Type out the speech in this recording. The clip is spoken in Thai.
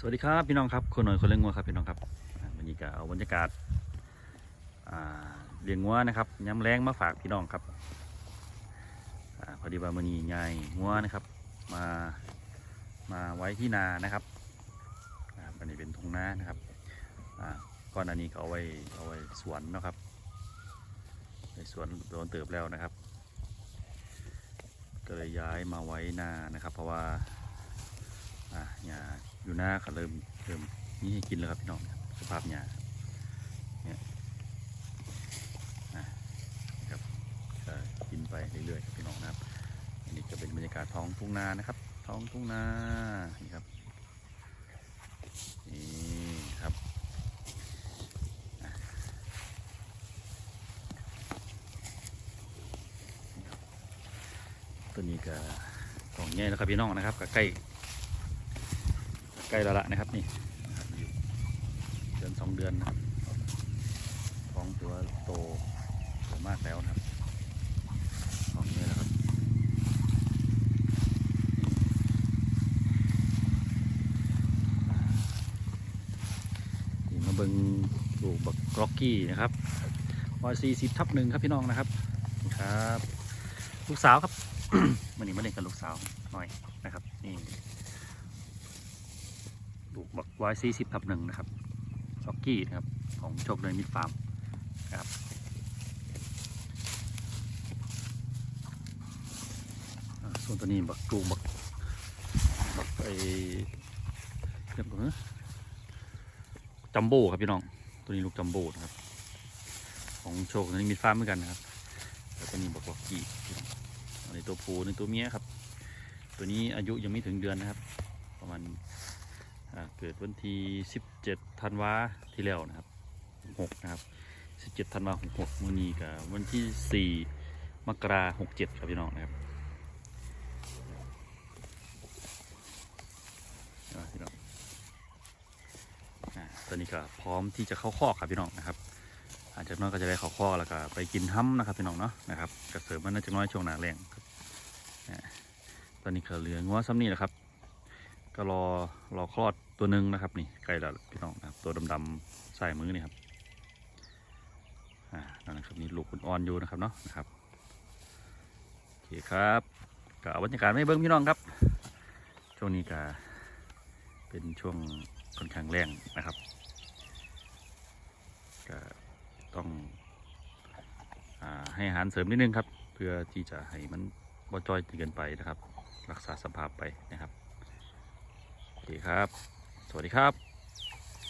สวัสดีครับพี่น้องครับคนหน่อยคนเลี้ยงงัวครับพี่น้องครับวันนี้ก็เอาบรรยากาศเลี้ยงงัวนะครับย้ำแรงมาฝากพี่น้องครับอพอดีว่ามือนี้ยายงัวนะครับ มามาไว้ที่นานะครับอันนี้เป็นทุ่งนานะครับก่อนอันนี้ก็เอาไว้เอาไว้สวนนะครับในสวนโดนเติบแล้วนะครับ ก็เลยย้ายมาไว้นานะครับ เพราะว่าอะหญ้า อยู่หน้าเขาเริ่มเริ่มนี่ให้กินแล้วครับพี่น้องสภาพหญ้าเนี่ยอะครับก็กินไปเรื่อยๆครับพี่น้องนะครับอันนี้จะเป็นบรรยากาศท้องทุ่งนานะครับ ท้องทุ่งนานี่ครับนี่ครับอะนี่ครับตัวนี้ก็กล่องแง่แล้วครับพี่น้องนะครับก็ใกล้ ใกล้แล้วละนะครับนี่เดือนสองเดือนนะครับท้องตัวโตโตมากแล้วนะครับท้องนี้แล้วครับนี่มาเบิงลูกบักกรอกกี้นะครับวอยซีสิบทับหนึ่งครับพี่น้องนะครับครับ ลูกสาวครับวันนี้มาเล่นกับลูกสาวหน่อยนะครับนี่ ลูกบักไว้สี่สิบทับหนึ่งนะครับซ็อกกี้นะครับของโชคเลยมิดฟาร์มนะครับส่วนตัวนี้บักลูกบักบักไอเรียกว่าจัมโบ้ครับพี่น้องตัวนี้ลูกจัมโบ้นะครับ ของโชคเลยมิดฟาร์มเหมือนกันนะครับแล้วตัวนี้บักล็อกกี้พี่น้องอันนี้ตัวผูในตัวเมียครับ ตัวนี้อายุยังไม่ถึงเดือนนะครับ ประมาณ เกิดวันที่ 17 ธันวาที่แล้วนะครับ 6 นะครับ 17 ธันวา66มื้อนี้กับวันที่ 4 มกราคม67 ครับพี่น้องนะครับพี่น้องอตอนนี้ก็พร้อมที่จะเข้าคอกครับพี่น้องนะครับอาจจะน้อยก็จะได้เข้าคอกแล้วก็ไปกินห้ำนะครับพี่น้องเนาะนะครับกระเสริมมันน่าจะน้อยช่วงหนาแรงครับตอนนี้ก็เหลืองัวซ้ำนี่แหละครับ ก็รอรอคลอดตัวหนึ่งนะครับนี่ใกล้แล้วพี่น้องนะครับตัวดำๆใส่มือนี่ครับอ่านั่นนะครับนี่ลูกคุณอ่อนอยู่นะครับเนาะนะครับโอเคครับก็เอาบรรยากาศไม่เบิ้งพี่น้องครับช่วงนี้ก็เป็นช่วงค่อนข้างแรงนะครับก็ต้องอให้อาหารเสริมนิดนึงครับ เพื่อที่จะให้มันบ่จ้อยเกินไปนะครับ รักษาสภาพไปนะครับ ครับ สวัสดีครับ